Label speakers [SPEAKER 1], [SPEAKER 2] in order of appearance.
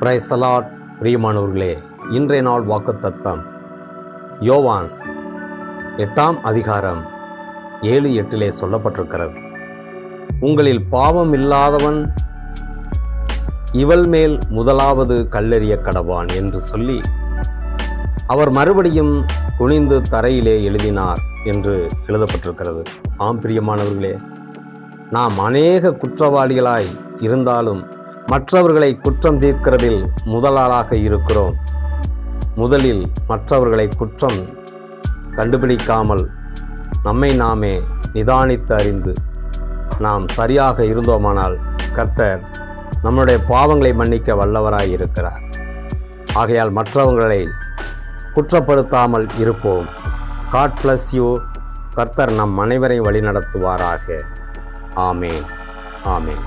[SPEAKER 1] Praise the Lord பிரியமானவர்களே இன்றைய நாள் வாக்குத்தத்தம். யோவான் எட்டாம் அதிகாரம் ஏழு எட்டிலே சொல்லப்பட்டிருக்கிறது. உங்களில் பாவம் இல்லாதவன் இவள் மேல் முதலாவது கல்லெறிய கடவான் என்று சொல்லி அவர் மறுபடியும் குனிந்து தரையிலே எழுதினார் என்று எழுதப்பட்டிருக்கிறது. ஆம் பிரியமானவர்களே நாம் அநேக குற்றவாளிகளாய் இருந்தாலும் மற்றவர்களை குற்றம் தீர்க்கிறதில் முதலாளாக இருக்கிறோம். முதலில் மற்றவர்களை குற்றம் கண்டுபிடிக்காமல் நம்மை நாமே நிதானித்து அறிந்து நாம் சரியாக இருந்தோமானால் கர்த்தர் நம்முடைய பாவங்களை மன்னிக்க வல்லவராய் இருக்கிறார். ஆகையால் மற்றவர்களை குற்றப்படுத்தாமல் இருப்போம். காட் பிளஸ் யூ கர்த்தர் நம் அனைவரை வழிநடத்துவாராக. ஆமேன். ஆமேன்.